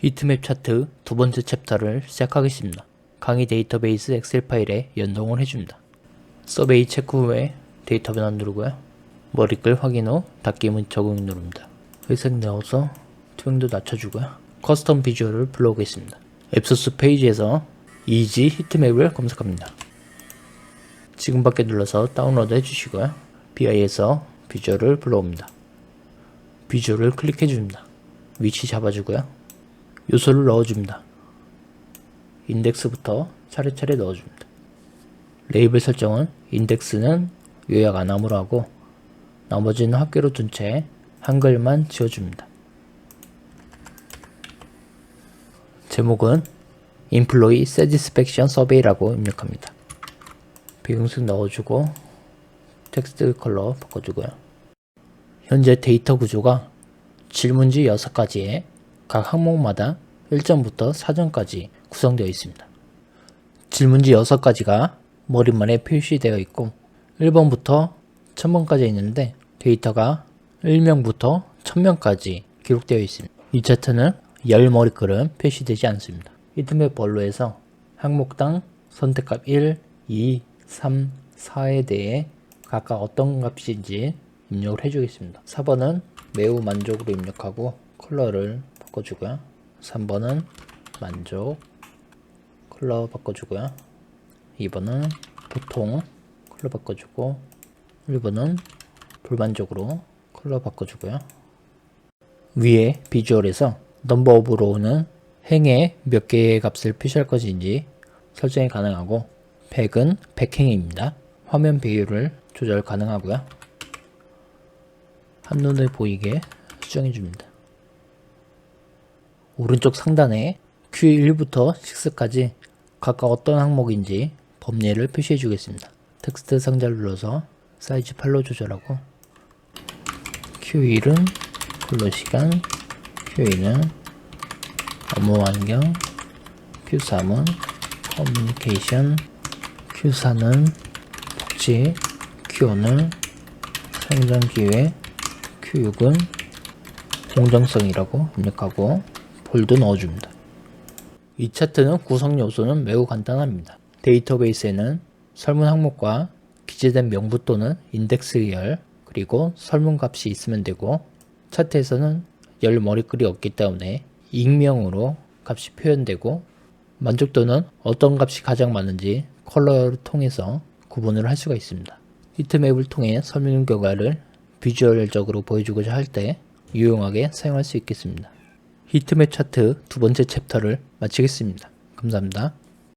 히트맵 차트 두 번째 챕터를 시작하겠습니다. 강의 데이터베이스 엑셀 파일에 연동을 해줍니다. 서베이 체크 후에 데이터 변환 누르고요. 머리글 확인 후 닫기 문 적용 누릅니다. 회색 넣어서 투명도 낮춰주고요. 커스텀 비주얼을 불러오겠습니다. 앱소스 페이지에서 이지 히트맵을 검색합니다. 지금 밖에 눌러서 다운로드 해주시고요. BI에서 비주얼을 불러옵니다. 비주얼을 클릭해줍니다. 위치 잡아주고요. 요소를 넣어줍니다. 인덱스부터 차례차례 넣어줍니다. 레이블 설정은 인덱스는 요약 안함으로 하고 나머지는 합계로 둔 채 한글만 지워줍니다. 제목은 Employee Satisfaction Survey라고 입력합니다. 배경색 넣어주고 텍스트 컬러 바꿔주고요. 현재 데이터 구조가 질문지 6가지에 각 항목마다 1점부터 4점까지 구성되어 있습니다. 질문지 6가지가 머릿말에 표시되어 있고 1번부터 1000번까지 있는데 데이터가 1명부터 1000명까지 기록되어 있습니다. 이 차트는 열 머리글은 표시되지 않습니다. 히트맵 번호에서 항목당 선택값 1, 2, 3, 4에 대해 각각 어떤 값인지 입력을 해주겠습니다. 4번은 매우 만족으로 입력하고 컬러를 바꿔주고요. 3번은 만족 컬러 바꿔주고요. 2번은 보통 컬러 바꿔주고 1번은 불만족으로 컬러 바꿔주고요. 위에 비주얼에서 넘버 오브 로우는 행에 몇 개의 값을 표시할 것인지 설정이 가능하고 100은 100행입니다. 화면 배율을 조절 가능하고요. 한눈에 보이게 수정해 줍니다. 오른쪽 상단에 Q1부터 6까지 각각 어떤 항목인지 범례를 표시해 주겠습니다. 텍스트 상자를 눌러서 사이즈 8로 조절하고 Q1은 근로 시간, Q2는 업무 환경, Q3은 커뮤니케이션, Q4는 복지, Q5는 성장 기회, Q6은 공정성이라고 입력하고 볼도 넣어줍니다. 이 차트는 구성 요소는 매우 간단합니다. 데이터베이스에는 설문 항목과 기재된 명부 또는 인덱스 열 그리고 설문 값이 있으면 되고 차트에서는 열 머리글이 없기 때문에 익명으로 값이 표현되고 만족도는 어떤 값이 가장 많은지 컬러를 통해서 구분을 할 수가 있습니다. 히트맵을 통해 설문 결과를 비주얼적으로 보여주고자 할 때 유용하게 사용할 수 있겠습니다. 히트맵 차트 두 번째 챕터를 마치겠습니다. 감사합니다.